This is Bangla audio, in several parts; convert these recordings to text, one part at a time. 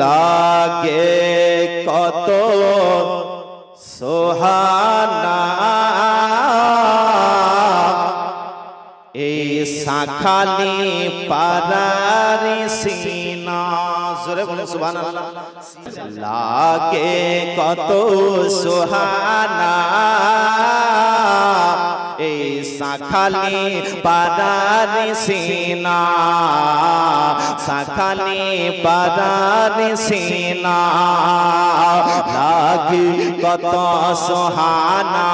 লাগে কত সোহানা। এই শাখালি সুবহানাল্লাহ। লাগে কত সোহানা। এই শাখালি পারারি সিনা। শাখালি পারারি সিনা লাগে কত সোহানা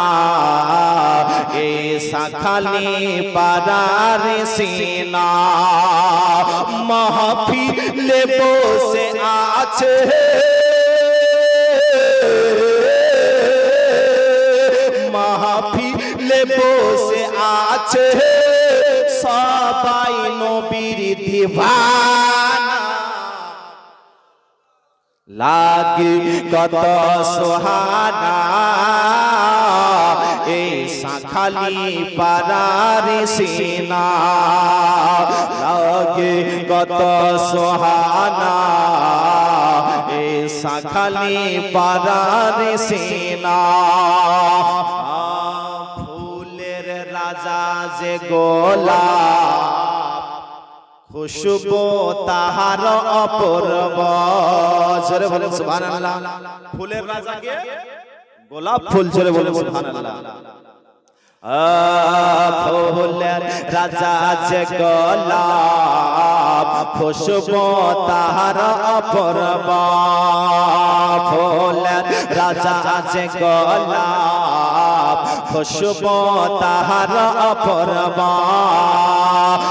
এই শাখালি পারারি সিনা মাহফিলে বসে আছে মাহফিলে বসে আছে সবাই নবীর লাগে কত সোহানা। এই শাখালি পারার সিনা। লাগে কত সোহানা। এই শাখালি পারার সিনা। ফুলের রাজা যে গোলাপ খুশবু তাহার অপূর্ব। জোরে বলেন, সুবহানাল্লাহ। ফুলের রাজাকে গোলাপ ফুল, জোরে বলেন, সুবহানাল্লাহ। ফুলের রাজা যে গোলাপ খুশবু তাহার অপূর্ব। ফুলের রাজা যে গোলাপ তাহার অপূর্ব।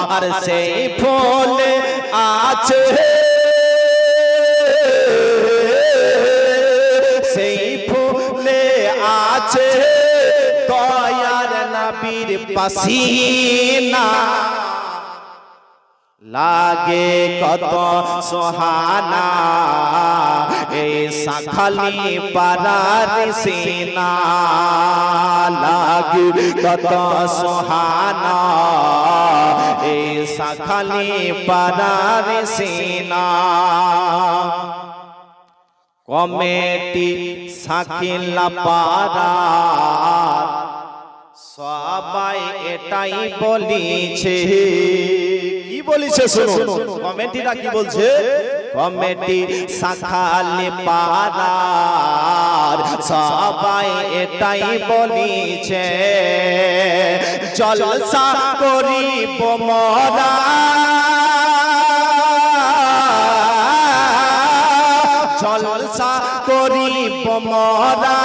আর সেই ফুলে আছে। সেই ফুলে আছে। দয়ার নবীর পাসিনা। লাগে কত সোহানা। শাখালি পারার সিনা লাগে কত সোহানা। এই শাখালি পারার সিনা। কমেটি সাকিলা পাড়া। সবাই এটাই বলিছে। কি বলিছে শুনুন? কমেটিরা কি বলছে? কমেটি শাখালে পাড়ার সবাই এটাই বলিছে, জলসা করিব মরা। জলসা করিব মরা,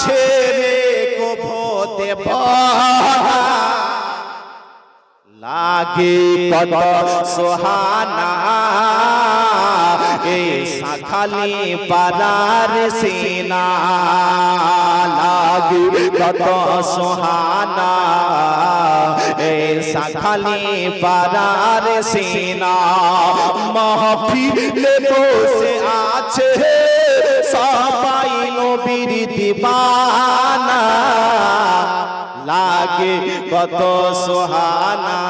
ছেড়ে কোভতে ভরা লাগে কত সোহানা শাখালি পারার সিনা লাগে কত সোহানা এই শাখালি পারার সিনা মাহফিলে বসে আছে সবাই নবীর দিবানা লাগে কত সোহানা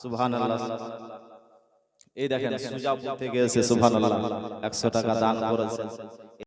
সুবহানাল্লাহ এই দেখেন সুজাপুর থেকে এসে সুবহানাল্লাহ 100 টাকা দান করেছে